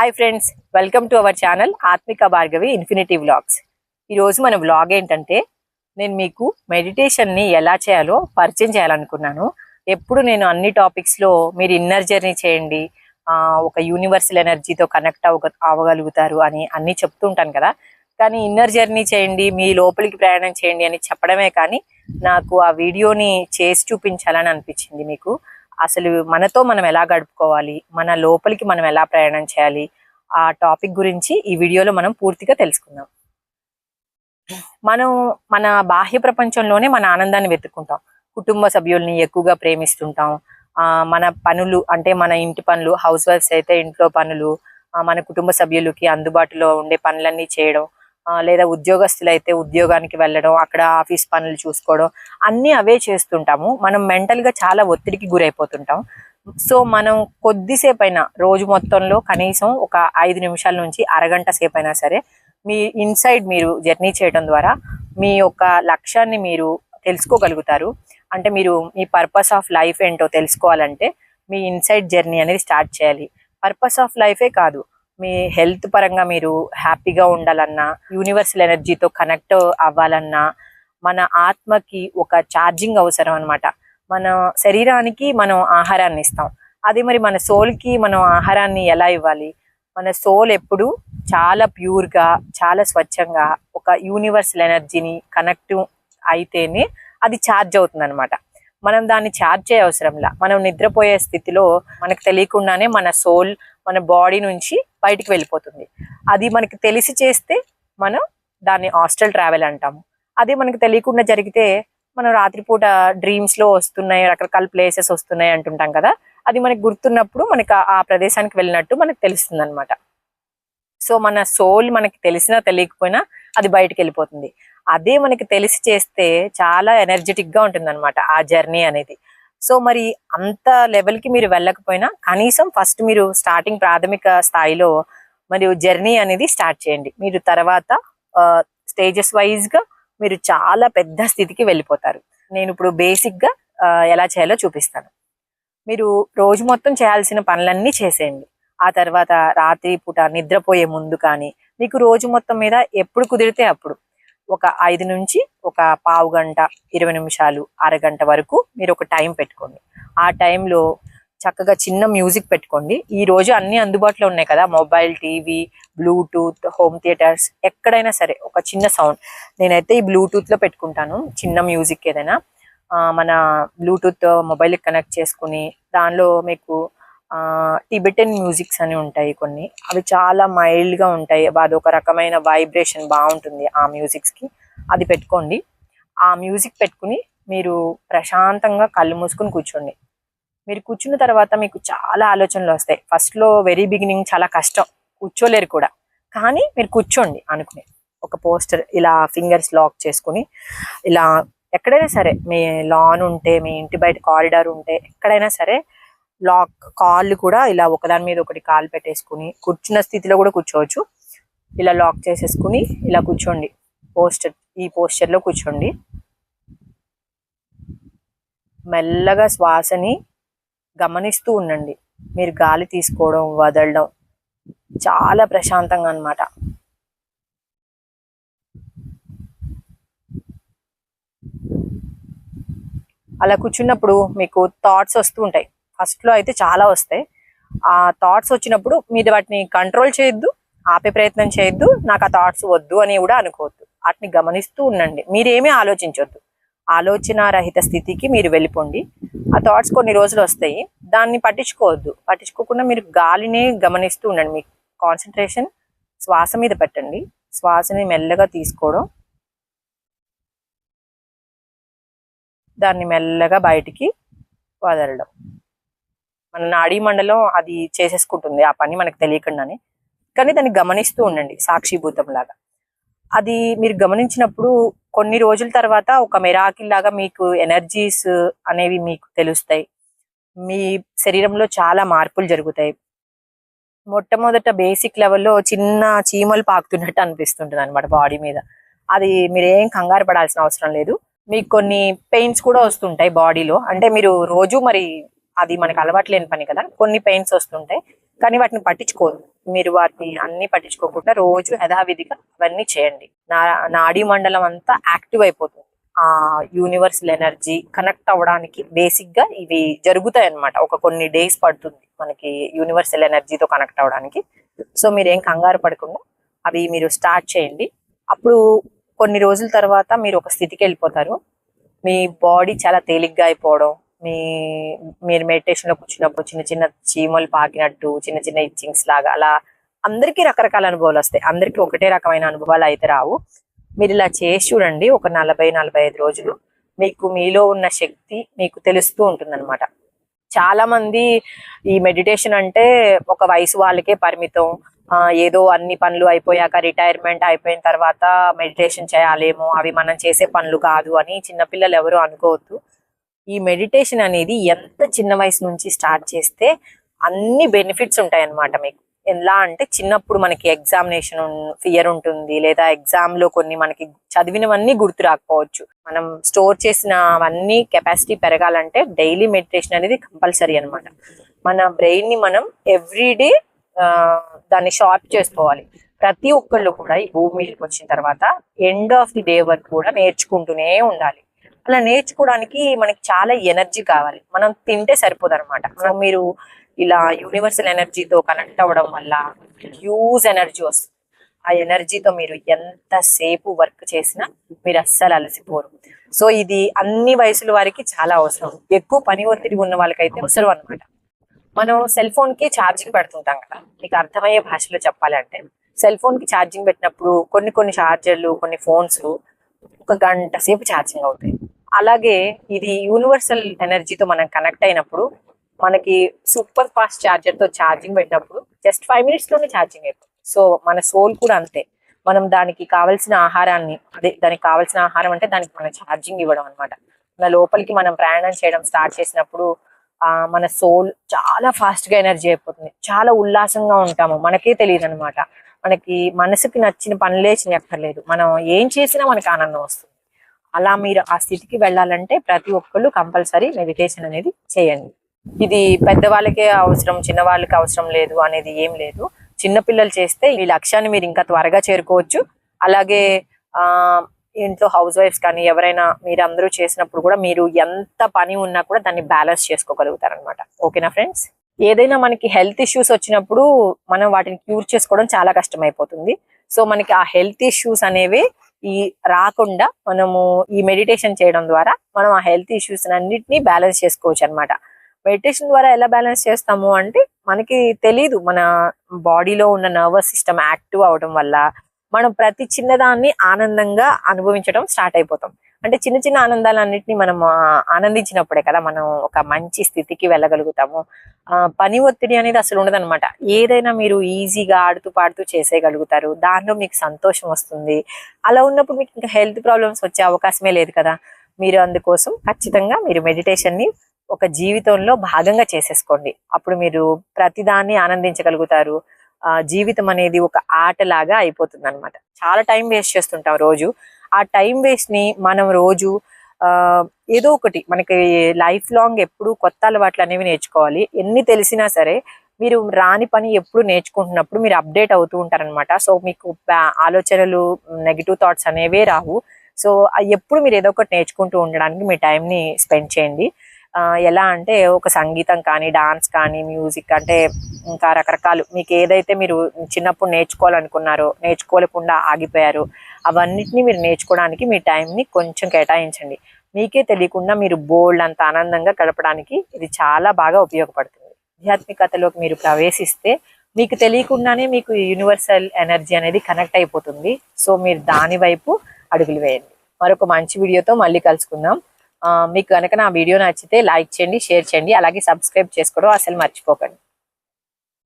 Hi friends welcome to our channel Atmika Bhargavi infinity vlogs ఈరోజు మన vlog ఏంటంటే నేను మీకు మెడిటేషన్ని ఎలా చేయాలో పరిచయం చేయాలనుకున్నాను. ఎప్పుడు నేను అన్ని టాపిక్స్లో మీరు ఇన్నర్ జర్నీ చేయండి ఒక యూనివర్సల్ ఎనర్జీతో కనెక్ట్ అవ అవ్వగలుగుతారు అని అన్నీ చెప్తుంటాను కదా. కానీ ఇన్నర్ జర్నీ చేయండి మీ లోపలికి ప్రయాణం చేయండి అని చెప్పడమే కానీ నాకు ఆ వీడియోని చేసి చూపించాలని అనిపించింది మీకు. అసలు మనతో మనం ఎలా గడుపుకోవాలి మన లోపలికి మనం ఎలా ప్రయాణం చేయాలి ఆ టాపిక్ గురించి ఈ వీడియోలో మనం పూర్తిగా తెలుసుకుందాం. మనం మన బాహ్య ప్రపంచంలోనే మన ఆనందాన్ని వెతుక్కుంటాం. కుటుంబ సభ్యుల్ని ఎక్కువగా ప్రేమిస్తుంటాం. ఆ మన పనులు అంటే మన ఇంటి పనులు హౌస్ వైఫ్స్ అయితే ఇంట్లో పనులు మన కుటుంబ సభ్యులకి అందుబాటులో ఉండే పనులన్నీ చేయడం లేదా ఉద్యోగస్తులు అయితే ఉద్యోగానికి వెళ్ళడం అక్కడ ఆఫీస్ పనులు చూసుకోవడం అన్నీ అవే చేస్తుంటాము. మనం మెంటల్గా చాలా ఒత్తిడికి గురైపోతుంటాం. సో మనం కొద్దిసేపు అయినా రోజు మొత్తంలో కనీసం ఒక ఐదు నిమిషాల నుంచి అరగంట సేపు అయినా సరే మీ ఇన్సైడ్ మీరు జర్నీ చేయడం ద్వారా మీ యొక్క లక్ష్యాన్ని మీరు తెలుసుకోగలుగుతారు. అంటే మీరు మీ పర్పస్ ఆఫ్ లైఫ్ ఏంటో తెలుసుకోవాలంటే మీ ఇన్సైడ్ జర్నీ అనేది స్టార్ట్ చేయాలి. పర్పస్ ఆఫ్ లైఫే కాదు మీ హెల్త్ పరంగా మీరు హ్యాపీగా ఉండాలన్నా యూనివర్సల్ ఎనర్జీతో కనెక్ట్ అవ్వాలన్నా మన ఆత్మకి ఒక ఛార్జింగ్ అవసరం అనమాట మన శరీరానికి మనం ఆహారాన్ని ఇస్తాం. అదే మరి మన సోల్కి మనం ఆహారాన్ని ఎలా ఇవ్వాలి? మన సోల్ ఎప్పుడు చాలా ప్యూర్గా చాలా స్వచ్ఛంగా ఒక యూనివర్సల్ ఎనర్జీని కనెక్ట్ అయితేనే అది ఛార్జ్ అవుతుంది అనమాట మనం దాన్ని ఛార్జ్ చేయ అవసరంలా. మనం నిద్రపోయే స్థితిలో మనకు తెలియకుండానే మన సోల్ మన బాడీ నుంచి బయటికి వెళ్ళిపోతుంది. అది మనకి తెలిసి చేస్తే మనం దాన్ని హాస్టల్ ట్రావెల్ అంటాము. అదే మనకి తెలియకుండా జరిగితే మనం రాత్రిపూట డ్రీమ్స్లో వస్తున్నాయి రకరకాల ప్లేసెస్ వస్తున్నాయి అంటుంటాం కదా. అది మనకు గుర్తున్నప్పుడు మనకు ఆ- ఆ ప్రదేశానికి వెళ్ళినట్టు మనకు తెలుస్తుంది అనమాట సో మన సోల్ మనకి తెలిసినా తెలియకపోయినా అది బయటికి వెళ్ళిపోతుంది. అదే మనకి తెలిసి చేస్తే చాలా ఎనర్జెటిక్గా ఉంటుంది అనమాట ఆ జర్నీ అనేది. సో మరి అంత లెవెల్కి మీరు వెళ్ళకపోయినా కనీసం ఫస్ట్ మీరు స్టార్టింగ్ ప్రాథమిక స్థాయిలో మరియు జర్నీ అనేది స్టార్ట్ చేయండి. మీరు తర్వాత స్టేజెస్ వైజ్గా మీరు చాలా పెద్ద స్థితికి వెళ్ళిపోతారు. నేను ఇప్పుడు బేసిక్గా ఎలా చేయాలో చూపిస్తాను. మీరు రోజు మొత్తం చేయాల్సిన పనులన్నీ చేసేయండి. ఆ తర్వాత రాత్రి పూట నిద్రపోయే ముందు కానీ మీకు రోజు మొత్తం మీద ఎప్పుడు కుదిరితే అప్పుడు. ఒక ఐదు నుంచి ఒక పావు గంట ఇరవై నిమిషాలు అరగంట వరకు మీరు ఒక టైం పెట్టుకోండి. ఆ టైంలో చక్కగా చిన్న మ్యూజిక్ పెట్టుకోండి. ఈ రోజు అన్ని అందుబాటులో ఉన్నాయి కదా mobile TV bluetooth home theatres ఎక్కడైనా సరే ఒక చిన్న సౌండ్. నేనైతే ఈ బ్లూటూత్లో పెట్టుకుంటాను చిన్న మ్యూజిక్ ఏదైనా. మన బ్లూటూత్ మొబైల్ కనెక్ట్ చేసుకుని దానిలో మీకు టిబెటన్ మ్యూజిక్స్ అని ఉంటాయి కొన్ని. అవి చాలా మైల్డ్గా ఉంటాయి. అది ఒక రకమైన వైబ్రేషన్ బాగుంటుంది ఆ మ్యూజిక్స్కి అది పెట్టుకోండి. ఆ మ్యూజిక్ పెట్టుకుని మీరు ప్రశాంతంగా కళ్ళు మూసుకుని కూర్చోండి. మీరు కూర్చున్న తర్వాత మీకు చాలా ఆలోచనలు వస్తాయి. ఫస్ట్లో వెరీ బిగినింగ్ చాలా కష్టం. కూర్చోలేరు కూడా. కానీ మీరు కూర్చోండి అనుకుని. ఒక పోస్టర్ ఇలా ఫింగర్స్ లాక్ చేసుకుని ఇలా ఎక్కడైనా సరే మీ లాన్ ఉంటే మీ ఇంటి బయట కారిడార్ ఉంటే ఎక్కడైనా సరే లాక్ కాళ్ళు కూడా ఇలా ఒకదాని మీద ఒకటి కాలు పెట్టేసుకుని కూర్చున్న స్థితిలో కూడా కూర్చోవచ్చు. ఇలా లాక్ చేసేసుకుని ఇలా కూర్చోండి. పోస్టర్ ఈ పోస్టర్లో కూర్చోండి. మెల్లగా శ్వాసని గమనిస్తూ ఉండండి. మీరు గాలి తీసుకోవడం వదలడం చాలా ప్రశాంతంగా అన్నమాట. అలా కూర్చున్నప్పుడు మీకు థాట్స్ వస్తూ ఉంటాయి. ఫస్ట్లో అయితే చాలా వస్తాయి. ఆ థాట్స్ వచ్చినప్పుడు మీరు వాటిని కంట్రోల్ చేయొద్దు ఆపే ప్రయత్నం చేయొద్దు నాకు ఆ థాట్స్ వద్దు అని కూడా అనుకోవద్దు. వాటిని గమనిస్తూ ఉండండి. మీరేమీ ఆలోచించొద్దు. ఆలోచన రహిత స్థితికి మీరు వెళ్ళిపోండి. ఆ థాట్స్ కొన్ని రోజులు వస్తాయి. దాన్ని పట్టించుకోవద్దు. పట్టించుకోకుండా మీరు గాలిని గమనిస్తూ ఉండండి. మీ కాన్సన్ట్రేషన్ శ్వాస మీద పెట్టండి. శ్వాసని మెల్లగా తీసుకోవడం. దాన్ని మెల్లగా బయటికి వదలడం. మన నాడీ మండలం అది చేసేసుకుంటుంది ఆ పని మనకు తెలియకుండానే. కానీ దాన్ని గమనిస్తూ ఉండండి సాక్షిభూతం లాగా. అది మీరు గమనించినప్పుడు కొన్ని రోజుల తర్వాత ఒక మెరాకిల్ లాగా మీకు ఎనర్జీస్ అనేవి మీకు తెలుస్తాయి. మీ శరీరంలో చాలా మార్పులు జరుగుతాయి. మొట్టమొదట బేసిక్ లెవెల్లో చిన్న చీమలు పాకుతున్నట్టు అనిపిస్తుంటుంది అనమాట బాడీ మీద. అది మీరేం కంగారు పడాల్సిన అవసరం లేదు. మీకు కొన్ని పెయిన్స్ కూడా వస్తుంటాయి బాడీలో అంటే మీరు రోజు మరి అది మనకు అలవాటు లేని పని కదా. కొన్ని పెయిన్స్ వస్తుంటాయి కానీ వాటిని పట్టించుకోరు. మీరు వాటిని అన్ని పట్టించుకోకుండా రోజు యథావిధిగా అవన్నీ చేయండి. నా నాడీ మండలం అంతా యాక్టివ్ అయిపోతుంది. ఆ యూనివర్సల్ ఎనర్జీ కనెక్ట్ అవ్వడానికి బేసిక్గా ఇవి జరుగుతాయి అన్నమాట ఒక కొన్ని డేస్ పడుతుంది మనకి యూనివర్సల్ ఎనర్జీతో కనెక్ట్ అవ్వడానికి. సో మీరు ఏం కంగారు పడకుండా అవి మీరు స్టార్ట్ చేయండి. అప్పుడు కొన్ని రోజుల తర్వాత మీరు ఒక స్థితికి వెళ్ళిపోతారు. మీ బాడీ చాలా తేలిగ్గా అయిపోవడం మీ మీరు మెడిటేషన్లో లో కూర్చున్నప్పుడు చిన్న చిన్న చీమలు పాకినట్టు చిన్న చిన్న ఇచ్చింగ్స్ లాగా అలా అందరికీ రకరకాల అనుభవాలు వస్తాయి. అందరికీ ఒకటే రకమైన అనుభవాలు అయితే రావు. మీరు ఇలా చేసి చూడండి ఒక నలభై నలభై ఐదు రోజులు. మీకు మీలో ఉన్న శక్తి మీకు తెలుస్తూ ఉంటుందన్నమాట. చాలా మంది ఈ మెడిటేషన్ అంటే ఒక వయసు వాళ్ళకే పరిమితం. ఏదో అన్ని పనులు అయిపోయాక రిటైర్మెంట్ అయిపోయిన తర్వాత మెడిటేషన్ చేయాలేమో అవి మనం చేసే పనులు కాదు అని చిన్నపిల్లలు ఎవరు అనుకోవద్దు. ఈ మెడిటేషన్ అనేది ఎంత చిన్న వయసు నుంచి స్టార్ట్ చేస్తే అన్ని బెనిఫిట్స్ ఉంటాయి అన్నమాట మీకు. ఎలా అంటే చిన్నప్పుడు మనకి ఎగ్జామినేషన్ ఫియర్ ఉంటుంది లేదా ఎగ్జామ్లో కొన్ని మనకి చదివినవన్నీ గుర్తు రాకపోవచ్చు. మనం స్టోర్ చేసినవన్నీ కెపాసిటీ పెరగాలంటే డైలీ మెడిటేషన్ అనేది కంపల్సరీ అన్నమాట. మన బ్రెయిన్ని మనం ఎవ్రీడే దాన్ని షార్ప్ చేసుకోవాలి. ప్రతి ఒక్కళ్ళు కూడా ఈ భూమి మీదకి వచ్చిన తర్వాత ఎండ్ ఆఫ్ ది డే వరకు కూడా నేర్చుకుంటూనే ఉండాలి. అలా నేర్చుకోవడానికి మనకి చాలా ఎనర్జీ కావాలి. మనం తింటే సరిపోదు అనమాట మనం మీరు ఇలా యూనివర్సల్ ఎనర్జీతో కనెక్ట్ అవ్వడం వల్ల హ్యూజ్ ఎనర్జీ వస్తుంది. ఆ ఎనర్జీతో మీరు ఎంతసేపు వర్క్ చేసినా మీరు అస్సలు అలసిపోరు. సో ఇది అన్ని వయసుల వారికి చాలా అవసరం. ఎక్కువ పని ఒత్తిడి ఉన్న వాళ్ళకైతే అవసరం అనమాట మనం సెల్ ఫోన్కి ఛార్జింగ్ పెడుతుంటాం కదా. మీకు అర్థమయ్యే భాషలో చెప్పాలంటే సెల్ ఫోన్కి ఛార్జింగ్ పెట్టినప్పుడు కొన్ని కొన్ని ఛార్జర్లు కొన్ని ఫోన్స్ ఒక గంట సేపు ఛార్జింగ్ అవుతాయి. అలాగే ఇది యూనివర్సల్ ఎనర్జీతో మనం కనెక్ట్ అయినప్పుడు మనకి సూపర్ ఫాస్ట్ ఛార్జర్తో ఛార్జింగ్ పెట్టినప్పుడు జస్ట్ ఫైవ్ మినిట్స్లోనే ఛార్జింగ్ అయిపోతుంది. సో మన సోల్ కూడా అంతే. మనం దానికి కావలసిన ఆహారాన్ని అదే దానికి కావాల్సిన ఆహారం అంటే దానికి మనం ఛార్జింగ్ ఇవ్వడం అనమాట మన లోపలికి మనం ప్రయాణం చేయడం స్టార్ట్ చేసినప్పుడు మన సోల్ చాలా ఫాస్ట్గా ఎనర్జీ అయిపోతుంది. చాలా ఉల్లాసంగా ఉంటాము. మనకే తెలియదు అనమాట మనకి మనసుకి నచ్చిన పనులే చేయక్కర్లేదు. మనం ఏం చేసినా మనకి ఆనందం వస్తుంది. అలా మీరు ఆ స్థితికి వెళ్ళాలంటే ప్రతి ఒక్కళ్ళు కంపల్సరీ మెడిటేషన్ అనేది చేయండి. ఇది పెద్దవాళ్ళకే అవసరం చిన్న వాళ్ళకి అవసరం లేదు అనేది ఏం లేదు. చిన్నపిల్లలు చేస్తే ఈ లక్ష్యాన్ని మీరు ఇంకా త్వరగా చేరుకోవచ్చు. అలాగే ఆ ఇంట్లో హౌస్ వైఫ్స్ కానీ ఎవరైనా మీరు అందరూ చేసినప్పుడు కూడా మీరు ఎంత పని ఉన్నా కూడా దాన్ని బ్యాలెన్స్ చేసుకోగలుగుతారనమాట ఓకేనా ఫ్రెండ్స్? ఏదైనా మనకి హెల్త్ ఇష్యూస్ వచ్చినప్పుడు మనం వాటిని క్యూర్ చేసుకోవడం చాలా కష్టం అయిపోతుంది సో మనకి ఆ హెల్త్ ఇష్యూస్ అనేవి ఈ రాకుండా మనము ఈ మెడిటేషన్ చేయడం ద్వారా మనం ఆ హెల్త్ ఇష్యూస్ అన్నిటినీ బ్యాలెన్స్ చేసుకోవచ్చు అన్నమాట. మెడిటేషన్ ద్వారా ఎలా బ్యాలెన్స్ చేస్తాము అంటే మనకి తెలియదు మన బాడీలో ఉన్న నర్వస్ సిస్టమ్ యాక్టివ్ అవడం వల్ల మనం ప్రతి చిన్నదాన్ని ఆనందంగా అనుభవించడం స్టార్ట్ అయిపోతాం. అంటే చిన్న చిన్న ఆనందాలన్నింటినీ మనం ఆనందించినప్పుడే కదా మనం ఒక మంచి స్థితికి వెళ్ళగలుగుతాము. పని ఒత్తిడి అనేది అసలు ఉండదన్నమాట. ఏదైనా మీరు ఈజీగా ఆడుతూ పాడుతూ చేసేయగలుగుతారు. దానిలో మీకు సంతోషం వస్తుంది. అలా ఉన్నప్పుడు మీకు ఇంకా హెల్త్ ప్రాబ్లమ్స్ వచ్చే అవకాశమే లేదు కదా. మీరు అందుకోసం ఖచ్చితంగా మీరు మెడిటేషన్ని ఒక జీవితంలో భాగంగా చేసేసుకోండి. అప్పుడు మీరు ప్రతిదాన్ని ఆనందించగలుగుతారు. జీవితం అనేది ఒక ఆటలాగా అయిపోతుంది అనమాట చాలా టైం వేస్ట్ చేస్తుంటాం రోజు. ఆ టైం వేస్ట్ని మనం రోజు ఏదో ఒకటి మనకి లైఫ్ లాంగ్ ఎప్పుడు కొత్త అలవాట్లు అనేవి నేర్చుకోవాలి. ఎన్ని తెలిసినా సరే మీరు రాని పని ఎప్పుడు నేర్చుకుంటున్నప్పుడు మీరు అప్డేట్ అవుతూ ఉంటారనమాట సో మీకు ఆలోచనలు నెగిటివ్ థాట్స్ అనేవే రావు. సో ఎప్పుడు మీరు ఏదో ఒకటి నేర్చుకుంటూ ఉండడానికి మీ టైంని స్పెండ్ చేయండి. ఎలా అంటే ఒక సంగీతం కానీ డాన్స్ కానీ మ్యూజిక్ అంటే ఇంకా రకరకాలు. మీకు ఏదైతే మీరు చిన్నప్పుడు నేర్చుకోవాలనుకున్నారో నేర్చుకోలేకుండా ఆగిపోయారు అవన్నిటిని మీరు నేర్చుకోవడానికి మీ టైంని కొంచెం కేటాయించండి. మీకే తెలియకుండా మీరు బోల్డ్ అంత ఆనందంగా గడపడానికి ఇది చాలా బాగా ఉపయోగపడుతుంది. ఆధ్యాత్మికతలోకి మీరు ప్రవేశిస్తే మీకు తెలియకుండానే మీకు యూనివర్సల్ ఎనర్జీ అనేది కనెక్ట్ అయిపోతుంది. సో మీరు దాని వైపు అడుగులు వేయండి. మరొక మంచి వీడియోతో మళ్ళీ కలుసుకుందాం. మీకు కనుక నా వీడియో నచ్చితే లైక్ చేయండి షేర్ చేయండి అలాగే సబ్స్క్రైబ్ చేసుకోవడం అసలు మర్చిపోకండి.